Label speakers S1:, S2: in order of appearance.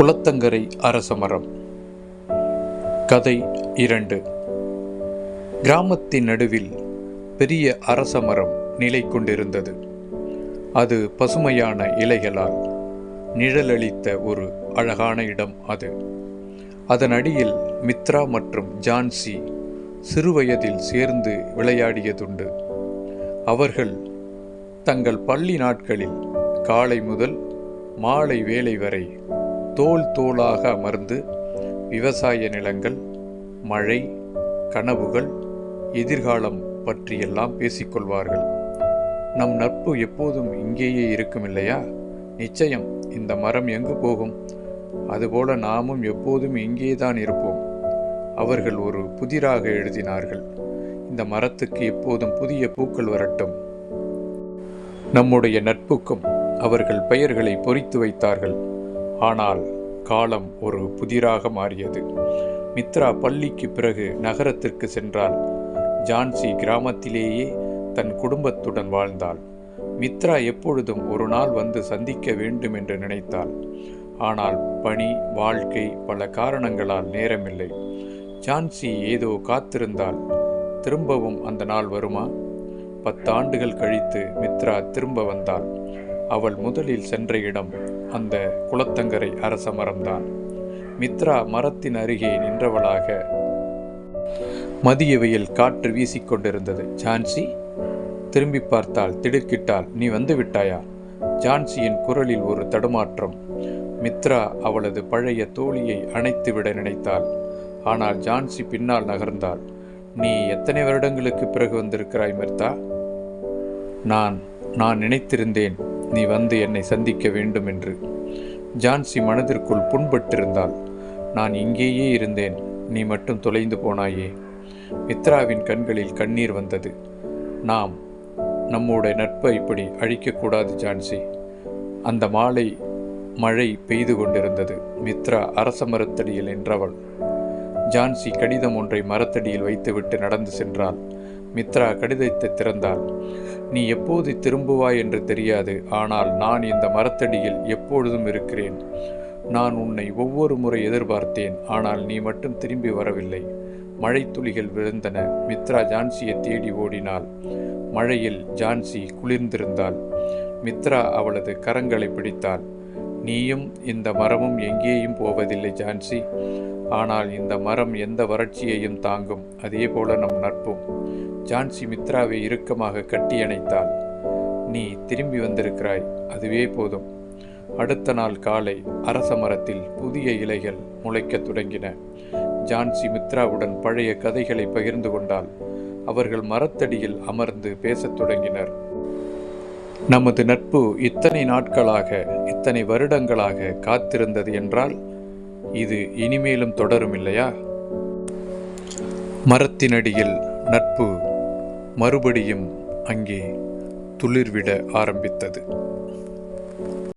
S1: குளத்தங்கரை அரசமரம். கதை இரண்டு. கிராமத்தின் நடுவில் பெரிய அரசமரம் நிலை கொண்டிருந்தது. அது பசுமையான இலைகளால் நிழலளித்த ஒரு அழகான இடம் அது. அதன் அடியில் மித்ரா மற்றும் ஜான்சி சிறுவயதில் சேர்ந்து விளையாடியதுண்டு. அவர்கள் தங்கள் பள்ளி நாட்களில் காலை முதல் மாலை வேலை வரை தோல் தோளாக அமர்ந்து விவசாய நிலங்கள் மழை கனவுகள் எதிர்காலம் பற்றியெல்லாம் பேசிக்கொள்வார்கள். நம் நட்பு எப்போதும் இங்கேயே இருக்கும் இல்லையா நிச்சயம் இந்த மரம் எங்கு போகும்? அதுபோல நாமும் எப்போதும் இங்கேதான் இருப்போம். அவர்கள் ஒரு புதிராக எழுதினார்கள். இந்த மரத்துக்கு எப்போதும் புதிய பூக்கள் வரட்டும். நம்முடைய நட்புக்கும் அவர்கள் பெயர்களை பொறித்து வைத்தார்கள். ஆனால் காலம் ஒரு புதிராக மாறியது. மித்ரா பள்ளிக்கு பிறகு நகரத்திற்கு சென்றால் ஜான்சி கிராமத்திலேயே தன் குடும்பத்துடன் வாழ்ந்தாள். மித்ரா எப்பொழுதும் ஒரு நாள் வந்து சந்திக்க வேண்டும் என்று நினைத்தாள். ஆனால் பணி வாழ்க்கை பல காரணங்களால் நேரமில்லை. ஜான்சி ஏதோ காத்திருந்தால் திரும்பவும் அந்த நாள் வருமா? பத்தாண்டுகள் கழித்து மித்ரா திரும்ப வந்தாள். அவள் முதலில் சென்ற இடம் அந்த குளத்தங்கரை அரச மரம்தான் மித்ரா மரத்தின் அருகே நின்றவளாக மதிய வெயில் காற்று வீசிக்கொண்டிருந்தது ஜான்சி திரும்பி பார்த்தால் திடுக்கிட்டால் நீ வந்து விட்டாயா? ஜான்சியின் குரலில் ஒரு தடுமாற்றம். மித்ரா அவளது பழைய தோழியை அணைத்துவிட நினைத்தாள். ஆனால் ஜான்சி பின்னால் நகர்ந்தாள். நீ எத்தனை வருடங்களுக்கு பிறகு வந்திருக்கிறாய் மிர்தா? நான் நான் நினைத்திருந்தேன். நீ வந்து என்னை சந்திக்க வேண்டும் என்று. ஜான்சி மனதிற்குள் புண்பட்டிருந்தாள். நான் இங்கேயே இருந்தேன். நீ மட்டும் தொலைந்து போனாயே. மித்ராவின் கண்களில் கண்ணீர் வந்தது. நாம் நம்முடைய நட்பை இப்படி அழிக்கக்கூடாது ஜான்சி. அந்த மாலை மழை பெய்து கொண்டிருந்தது. மித்ரா அரச மரத்தடியில் நின்றவள். ஜான்சி கடிதம் ஒன்றை மரத்தடியில் வைத்துவிட்டு நடந்து சென்றாள் மித்ரா கடிதத்தை திறந்தாள். நீ எப்போது திரும்புவாய் என்று தெரியாது. ஆனால் நான் இந்த மரத்தடியில் எப்பொழுதும் இருக்கிறேன். நான் உன்னை ஒவ்வொரு முறை எதிர்பார்த்தேன். ஆனால் நீ மட்டும் திரும்பி வரவில்லை. மழைத்துளிகள் விழுந்தன. மித்ரா ஜான்சியை தேடி ஓடினாள். மழையில் ஜான்சி குளிர்ந்திருந்தாள். மித்ரா அவளது கரங்களை பிடித்தாள். நீயும் இந்த மரமும் எங்கேயும் போவதில்லை ஜான்சி. ஆனால் இந்த மரம் எந்த வறட்சியையும் தாங்கும். அதே போல நம் நட்பும். ஜான்சி மித்ராவை இறுக்கமாக கட்டியணைத்தாள் நீ திரும்பி வந்திருக்கிறாய். அதுவே போதும். அடுத்த நாள் காலை அரச மரத்தில் புதிய இலைகள் முளைக்கத் தொடங்கின. ஜான்சி மித்ராவுடன் பழைய கதைகளை பகிர்ந்து கொண்டால் அவர்கள் மரத்தடியில் அமர்ந்து பேசத் தொடங்கினர். நமது நட்பு இத்தனை நாட்களாக இத்தனை வருடங்களாக காத்திருந்தது என்றால் இது இனிமேலும் தொடரும் இல்லையா மரத்தினடியில் நட்பு மறுபடியும் அங்கே துளிர்விட ஆரம்பித்தது.